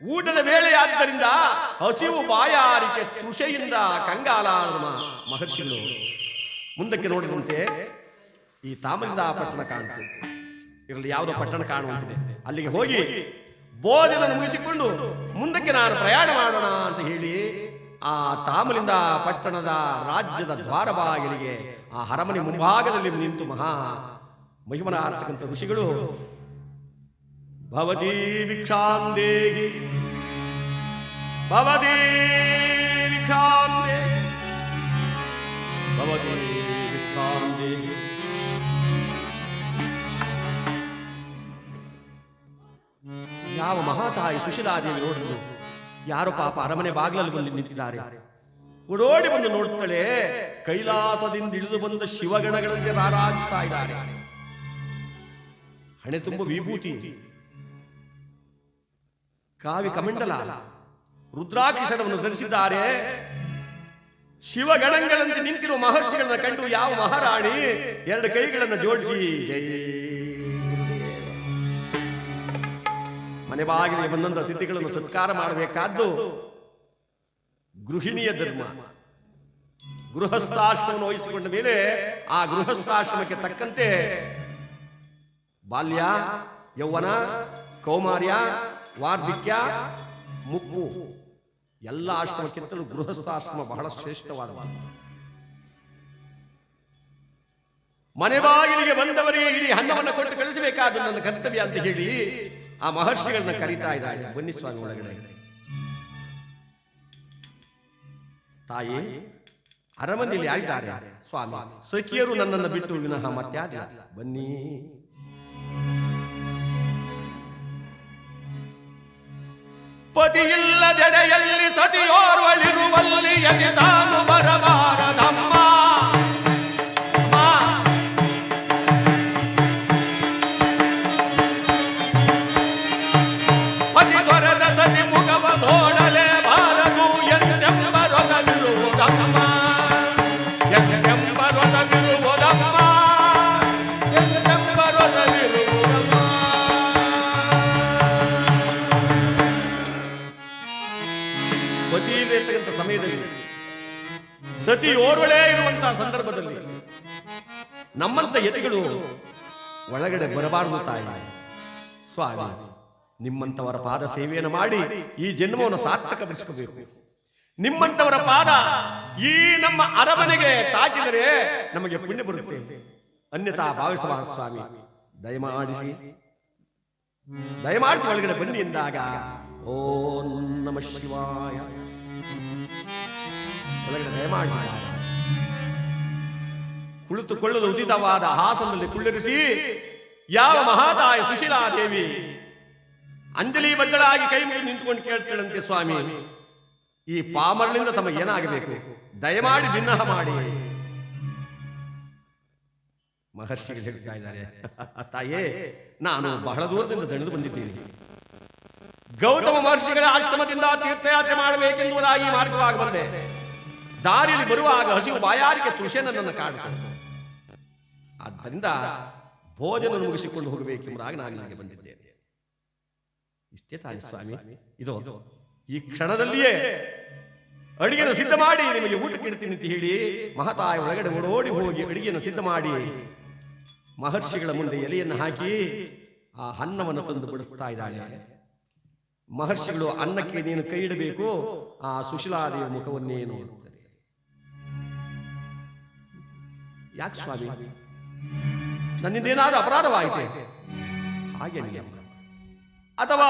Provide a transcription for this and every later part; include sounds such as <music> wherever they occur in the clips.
ಊಟದ ವೇಳೆಯಾದ್ದರಿಂದ ಹಸಿವು ಬಾಯಾರಿಕೆ ತೃಷೆಯಿಂದ ಕಂಗಾಲ ಮ- ಮಹರ್ಷಿಗಳು ಮುಂದಕ್ಕೆ ನೋಡಿದಂತೆ ಈ ತಾಮಲಿಂದ ಪಟ್ಟಣ ಕಾಣುತ್ತೆ ಇರಲಿ, ಯಾವುದೋ ಪಟ್ಟಣ ಕಾಣುವಂತಿದೆ. ಅಲ್ಲಿಗೆ ಹೋಗಿ ಬೋಧನೆ ಮುಗಿಸಿಕೊಂಡು ಮುಂದಕ್ಕೆ ನಾನು ಪ್ರಯಾಣ ಮಾಡೋಣ ಅಂತ ಹೇಳಿ ಆ ತಾಮಲಿಂದ ಪಟ್ಟಣದ ರಾಜ್ಯದ ದ್ವಾರ ಬಾಗಿಲಿಗೆ ಆ ಅರಮನೆ ಮುಂಭಾಗದಲ್ಲಿ ನಿಂತು ಮಹಾ ಮಹಿಮನಾರ್ತಕ್ಕಂಥ ಋಷಿಗಳು ಭಿಕ್ಷಾಂ ದೇಹಿ ಯಾವ ಮಹಾತಾಯಿ ಸುಶೀಲಾದೇವಿ ನೋಡಿದ್ರು ಯಾರು ಪಾಪ ಅರಮನೆ ಬಾಗಿಲಲ್ಲಿ ಬಂದು ನಿಂತಿದ್ದಾರೆ. ಓಡೋಡಿ ಬಂದು ನೋಡ್ತಾಳೆ, ಕೈಲಾಸದಿಂದ ಇಳಿದು ಬಂದ ಶಿವಗಣಗಳಂತೆ ರಾರಾಗ್ತಾ ಇದ್ದಾರೆ. ಹಣೆ ತುಂಬ ವಿಭೂತಿ. ಕಾವಿ ಕಮಂಡಲ. ರುದ್ರಾಕ್ಷರವನ್ನು ಧರಿಸಿದ್ದಾರೆ. ಶಿವಗಣಗಳಂತೆ ನಿಂತಿರುವ ಮಹರ್ಷಿಗಳನ್ನ ಕಂಡು ಯಾವ ಮಹಾರಾಣಿ ಎರಡು ಕೈಗಳನ್ನು ಜೋಡಿಸಿ ಜೈ. ಮನೆ ಬಾಗಿಲಿಗೆ ಬಂದಂತ ಅತಿಥಿಗಳನ್ನು ಸತ್ಕಾರ ಮಾಡಬೇಕಾದ್ದು ಗೃಹಿಣಿಯ ಧರ್ಮ. ಗೃಹಸ್ಥಾಶ್ರಮವನ್ನು ವಹಿಸಿಕೊಂಡ ಮೇಲೆ ಆ ಗೃಹಸ್ಥಾಶ್ರಮಕ್ಕೆ ತಕ್ಕಂತೆ ಬಾಲ್ಯ ಯೌವನ ಕೌಮಾರ್ಯ ವಾರ್ಧಿಕ್ಯ, ಮುಪ್ಪು. ಎಲ್ಲ ಆಶ್ರಮಕ್ಕಿಂತಲೂ ಗೃಹಸ್ಥಾಶ್ರಮ ಬಹಳ ಶ್ರೇಷ್ಠವಾದ ಮನೆ ಬಾಗಿಲಿಗೆ ಬಂದವರಿಗೆ ಇಡೀ ಹಣ್ಣವನ್ನು ಕೊಟ್ಟು ಕಳಿಸಬೇಕಾದ ನನ್ನ ಕರ್ತವ್ಯ ಅಂತ ಹೇಳಿ ಆ ಮಹರ್ಷಿಗಳನ್ನ ಕರೀತಾ ಇದ್ದಾರೆ ಬನ್ನಿ ಸ್ವಾಮಿ ಒಳಗಡೆ. ತಾಯಿ, ಅರಮನೆಯಲ್ಲಿ ಯಾರಿದ್ದಾರೆ? ಸ್ವಾಮಿ, ಸಖಿಯರು ನನ್ನನ್ನು ಬಿಟ್ಟು ವಿನಃ ಮತ್ತೆ ಬನ್ನಿ. ಪತಿಯಿಲ್ಲದೆಡೆಯಲ್ಲಿ ಸತಿಯೋರ್ವಳಿರುವಲ್ಲಿ ಯತಿ ತಾನು ಬರಬಾರದಮ್ಮ ಸತಿ ಓರ್ವಳೇ ಇರುವಂತಹ ಸಂದರ್ಭದಲ್ಲಿ ನಮ್ಮಂತ ಯತಿಗಳು ಒಳಗಡೆ ಬರಬಾರದು ತಾಯಿ. ಸ್ವಾಮಿ, ನಿಮ್ಮಂತವರ ಪಾದ ಸೇವೆಯನ್ನು ಮಾಡಿ ಈ ಜನ್ಮವನ್ನು ಸಾರ್ಥಕಪಡಿಸಿಕೋಬೇಕು. ನಿಮ್ಮಂತವರ ಪಾದ ಈ ನಮ್ಮ ಅರಮನೆಗೆ ತಾಕಿದರೆ ನಮಗೆ ಪುಣ್ಯ ಬರುತ್ತೆ. ಅನ್ಯತಾ ಭಾವಿಸುವ ಸ್ವಾಮಿ. ದಯಮಾಡಿಸಿ. ದಯಮಾಡಿಸಿ ಒಳಗಡೆ ಬನ್ನಿ ಎಂದಾಗ, ಓಂ ನಮ ಶಿವಾಯ. ಕುಳಿತುಕೊಳ್ಳಲು ಉಚಿತವಾದ ಹಾಸನದಲ್ಲಿ ಕುಳ್ಳಿರಿಸಿ, ಯಾವ ಮಹಾತಾಯ ಸುಶೀಲಾದೇವಿ? ಅಂಜಲಿ ಬದ್ದಳಾಗಿ ಕೈ ಮುಗಿದು ನಿಂತುಕೊಂಡು ಕೇಳ್ತಾಳಂತೆ ಸ್ವಾಮಿ. ಈ ಪಾಮರಳಿಂದ ತಮಗೆ ಏನಾಗಬೇಕು? ದಯಮಾಡಿ ಭಿನ್ನಹ ಮಾಡಿ. ಮಹರ್ಷಿಗಳು ಹೇಳ್ತಾ ಇದ್ದಾರೆ, <laughs> ತಾಯೇ, ನಾನು ಬಹಳ ದೂರದಿಂದ ದಣಿದು ಬಂದಿದ್ದೇನೆ. ಗೌತಮ ಮಹರ್ಷಿಗಳ ಆಶ್ರಮದಿಂದ ತೀರ್ಥಯಾತ್ರೆ ಮಾಡಬೇಕೆಂಬುದಾಗಿ ಮಾರ್ಗವಾಗಿ ಬಂದೆ. ದಾರಿಯಲ್ಲಿ ಬರುವಾಗ ಹಸಿವು ಬಾಯಾರಿಕೆ ತೃಷೆ ಕಾಡುತ್ತದೆ ಆದ್ದರಿಂದ ಭೋಜನ ಮುಗಿಸಿಕೊಂಡು ಹೋಗಬೇಕೆಂಬುದಾಗಿ ನಾನು ನನಗೆ ಬಂದಿದ್ದೇನೆ. ಇಷ್ಟೇ ತಾನೆ ಸ್ವಾಮಿ. ಇದು ಈ ಕ್ಷಣದಲ್ಲಿಯೇ ಅಡಿಗೆಯನ್ನು ಸಿದ್ಧ ಮಾಡಿ ನಿಮಗೆ ಊಟಕ್ಕೆ ಇಡ್ತೀನಿ ಅಂತ ಹೇಳಿ ಮಹತಾಯ ಒಳಗಡೆ ಓಡೋಡಿ ಹೋಗಿ ಅಡಿಗೆಯನ್ನು ಸಿದ್ಧ ಮಾಡಿ ಮಹರ್ಷಿಗಳ ಮುಂದೆ ಎಲೆಯನ್ನು ಹಾಕಿ ಆ ಅನ್ನವನ್ನು ತಂದು ಬಡಿಸ್ತಾ ಇದ್ದಾಳೆ. ಮಹರ್ಷಿಗಳು ಅನ್ನಕ್ಕೆ ನೀನು ಕೈ ಇಡಬೇಕು, ಆ ಸುಶೀಲಾದೇವಿ ಮುಖವನ್ನೇ ನೋಡುತ್ತದೆ ಯಾಕೆ ಸ್ವಾಮಿ? ನನ್ನಿಂದ ಏನಾದರೂ ಅಪರಾಧವಾಯಿತೆ? ಹಾಗೇನಿಲ್ಲ ಅಥವಾ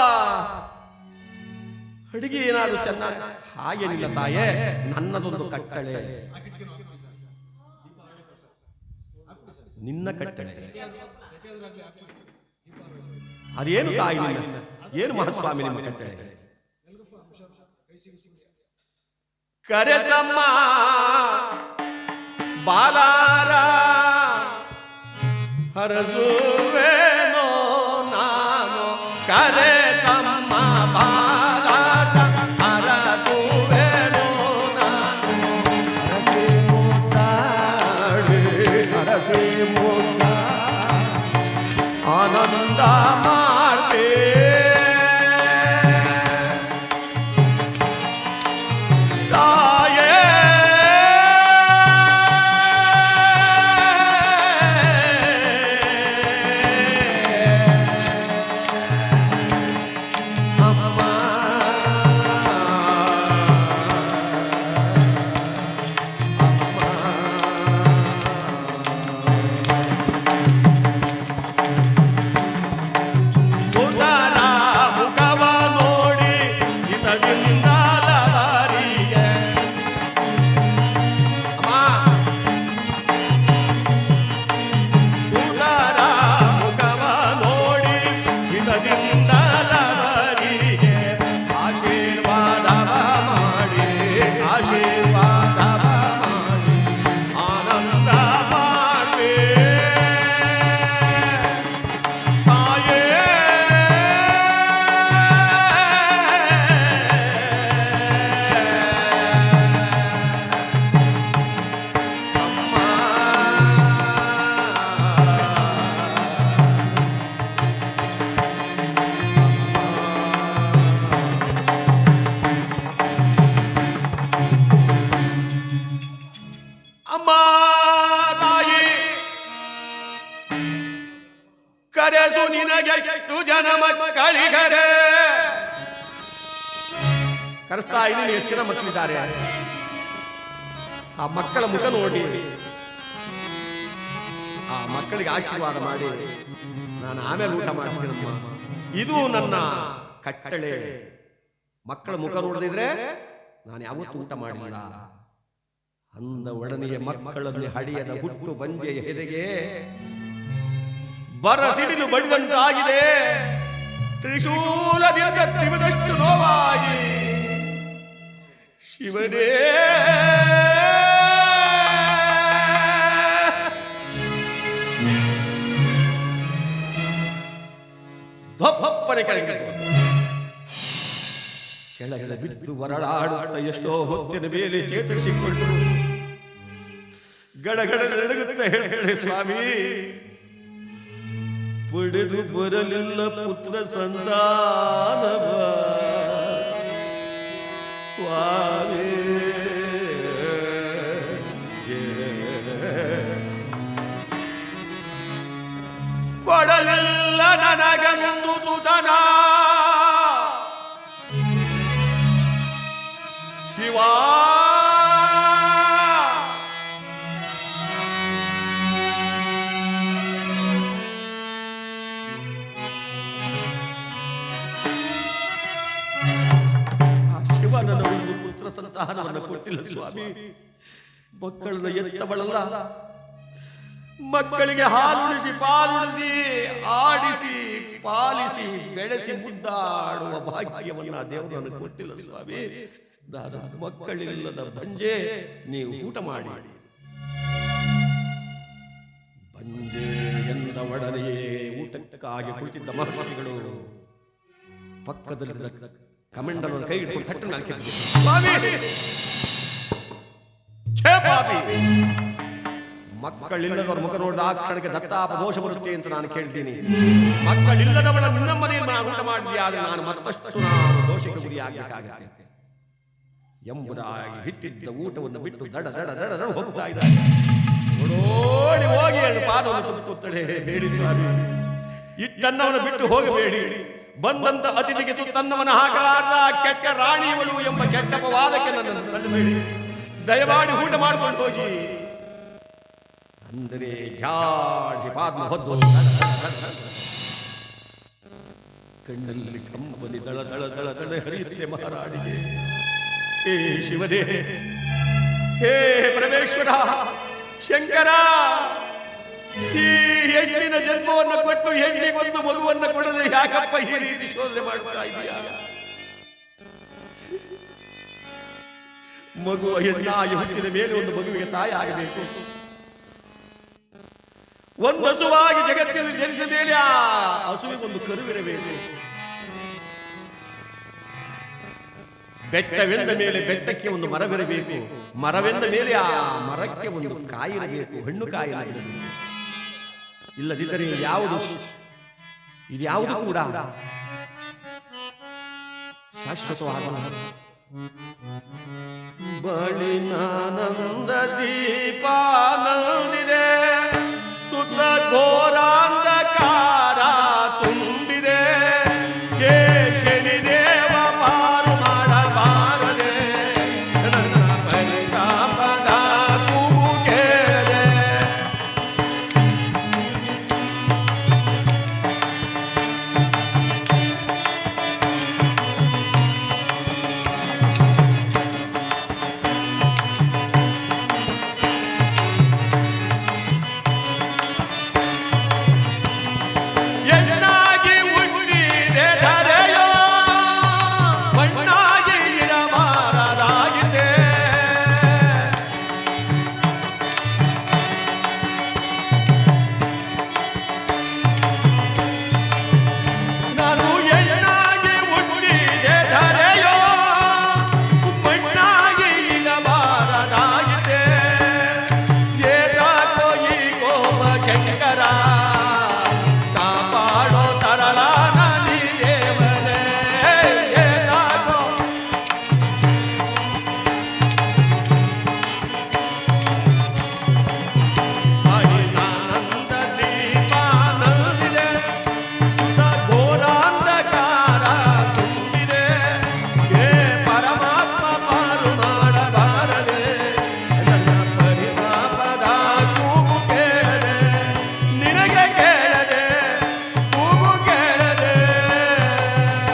ಅಡುಗೆ ಏನಾದರೂ ಚೆನ್ನಾಗಿ ಹಾಗೇನಿಲ್ಲ ತಾಯೇ ನನ್ನದೊಂದು ಕಟ್ಟಳೆ. ನಿನ್ನ ಕಟ್ಟಳೆ. ಅದೇನು ತಾಯಿ ಏನು ಮಹಾಸ್ವಾಮಿ ನಿಮ್ಮ ಕಟ್ಟಳೆ? ಕರೆಸಮ್ಮ ಬಾಲಾರ ಹರಸುವೇನೋ ನಾನು ಕರೆಸಮ್ಮ ನಿನಗೆಷ್ಟು ಜನ ಮಕ್ಕಳಿಗರೆ ಕರೆಸ್ತಾ ಇದ್ದೀನಿ, ಎಷ್ಟು ಜನ ಮಕ್ಕಳಿದ್ದಾರೆ? ಆ ಮಕ್ಕಳ ಮುಖ ನೋಡಿ. ಆ ಮಕ್ಕಳಿಗೆ ಆಶೀರ್ವಾದ ಮಾಡಿ. ನಾನು ಆಮೇಲೆ ಊಟ ಮಾಡ್ತೀನಮ್ಮ ಇದು ನನ್ನ ಕಟ್ಟಳೆ. ಮಕ್ಕಳ ಮುಖ ನೋಡದಿದ್ರೆ ನಾನು ಯಾವತ್ತೂ ಊಟ ಮಾಡಿಲ್ಲ. ಅಂದ ಒಡನೆಯ ಮಕ್ಕಳಲ್ಲಿ ಹಡಿಯದ ಹುಟ್ಟು ಬಂಜೆಯ ಹೆದೆಗೆ ಬರ ಸಿಡಿಲು ಬಡಿದಂತಾಗಿದೆ. ತ್ರಿಶೂಲದಿಂದ ತಿವಿದಷ್ಟು ನೋವಾಗಿ. ಶಿವನೇ. ಧಪ್ಪನೆ ಕೆಳಗೆ ಬಿದ್ದು. ಕೆಳಗೆ ಬಿದ್ದು ಹೊರಳಾಡುತ್ತ ಎಷ್ಟೋ ಹೊತ್ತಿನ ಮೇಲೆ ಚೇತರಿಸಿಕೊಂಡು ಗಡಗಡ ನಡುಗುತ್ತ ಹೇಳಿ ಸ್ವಾಮಿ ಪಡೆದು ಬರಲಿಲ್ಲ ಪುತ್ರ ಸಂತಾನವ ಸ್ವಾಮಿ ಕೊಡಲಿಲ್ಲ ನನಗಂದು ಸಂತಾನವನ್ನು ಕೊಟ್ಟಿಲ್ಲ ಸ್ವಾಮಿ. ಮಕ್ಕಳನ್ನ ಎತ್ತವಳಲ್ಲ ಮಕ್ಕಳಿಗೆ ಹಾಲುಣಿಸಿ ಪಾಲುಣಿಸಿ ಆಡಿಸಿ, ಪಾಲಿಸಿ, ಬೆಳೆಸಿ ಮುದ್ದಾಡುವ ಭಾಗ್ಯವನ್ನ ದೇವರನ್ನು ಕೊಟ್ಟಿಲ್ಲ ಸ್ವಾಮಿ. ಮಕ್ಕಳಿಲ್ಲದ ಬಂಜೆ ನೀವು ಊಟ ಮಾಡಿ. ಬಂಜೆ ಎಂದ ಒಡನೆಯೇ ಊಟಕ್ಕಾಗಿ ಕುಳಿತಿದ್ದ ಮಹರ್ಷಿಗಳು ಪಕ್ಕದಲ್ಲಿದ್ದ ಕಮೆಂಡನ್ನು ಕೈ ಹಿಡ್ಕೊಂಡು ತಟ್ಟು ಪಾಪಿ! ಮಕ್ಕಳಿಲ್ಲದವರ ಮುಖ ನೋಡಿದ ಆ ಕ್ಷಣಕ್ಕೆ ದತ್ತಾಪ ದೋಷ ಬರುತ್ತೆ ಅಂತ ನಾನು ಕೇಳ್ತೀನಿ. ಮಕ್ಕಳಿಲ್ಲದವಳ ನಿನ್ನ ಮನೆಯಲ್ಲಿ ನಾನು ಊಟ ಮಾಡಿದ್ದೆ ಆದರೆ ನಾನು ಮತ್ತಷ್ಟು ನಾನು ದೋಷಕ್ಕೆ ಗುರಿಯಾಗಬೇಕಾಗತ್ತೆ ಎಂಬುದಾಗಿ ಹಿಟ್ಟಿದ್ದ ಊಟವನ್ನು ಬಿಟ್ಟು ದಡ ದಡ ದಡ ದಡ ಹೋಗ್ತಾ ಇದ್ದಾರೆ ಓಡಿ ಹೋಗಿ ಎರಡು ಪಾದವನ್ನು ತುತ್ತುತ್ತಡೆ ಬೇಡಿ ಸ್ವಾಮಿ. ಇಟ್ಟನ್ನವನ್ನು ಬಿಟ್ಟು ಹೋಗಬೇಡಿ. ಬಂದಂತ ಅತಿಥಿಗೆ ತುತ್ತನ್ನವನ ಹಾಕಲಾರ್ದ ಕೆಟ್ಟ ರಾಣಿಯವಳು ಎಂಬ ಕೆಟ್ಟ ಅಪವಾದಕ್ಕೆ ನನ್ನನ್ನು ತಳ್ಳಬೇಡಿ. ದಯಮಾಡಿ ಊಟ ಮಾಡ್ಕೊಂಡು ಹೋಗಿ. ಅಂದರೆ ಪಾದ್ಮ ಹೊದ್ದು. ಕಣ್ಣಲ್ಲಿ ಕಂಬನಿ ದಳ ದಳ ದಳ ದಳ ಹರಿಯುತ್ತೆ ಮಹಾರಾಣಿಗೆ. ಹೇ ಶಿವದೇ ಹೇ ಪರಮೇಶ್ವರ. ಶಂಕರ. ಈ ಹೆಣ್ಣಿನ ಜನ್ಮವನ್ನು ಕೊಟ್ಟು ಹೆಣ್ಣಿಗೆ ಒಂದು ಮಗುವನ್ನು ಕೊಡದೆ ಯಾಕಪ್ಪ ಈ ರೀತಿ ಶೋಧನೆ ಮಾಡ್ತಾ ಇದೆಯಾ? ಮಗು ಹೆಣ್ಣಾಗಿ ಹುಟ್ಟಿದ ಮೇಲೆ ಒಂದು ಮಗುವಿಗೆ ತಾಯಿ ಆಗಬೇಕು. ಒಂದು ಹಸುವಾಗಿ ಜಗತ್ತಿನಲ್ಲಿ ಜನಿಸಿದ ಮೇಲೆ ಆ ಒಂದು ಕರುವಿರಬೇಕು. ಬೆಟ್ಟವೆಂದ ಮೇಲೆ ಬೆಟ್ಟಕ್ಕೆ ಒಂದು ಮರವಿರಬೇಕು. ಮರವೆಂದ ಮೇಲೆ ಆ ಮರಕ್ಕೆ ಒಂದು ಕಾಯಿರಬೇಕು. ಹಣ್ಣು ಕಾಯಿ ಇರಬೇಕು. ಇಲ್ಲದಿದ್ದರೆ ಯಾವುದು? ಇದ್ಯಾವುದು ಕೂಡ? ಶಾಶ್ವತವಾಗಲ್ಲ ಬಳಿನಾನಂದ ದೀಪ ನಂದಿದೆ ಸುತ್ತ ಘೋರಾಂಧಕಾರ ತುಂಬ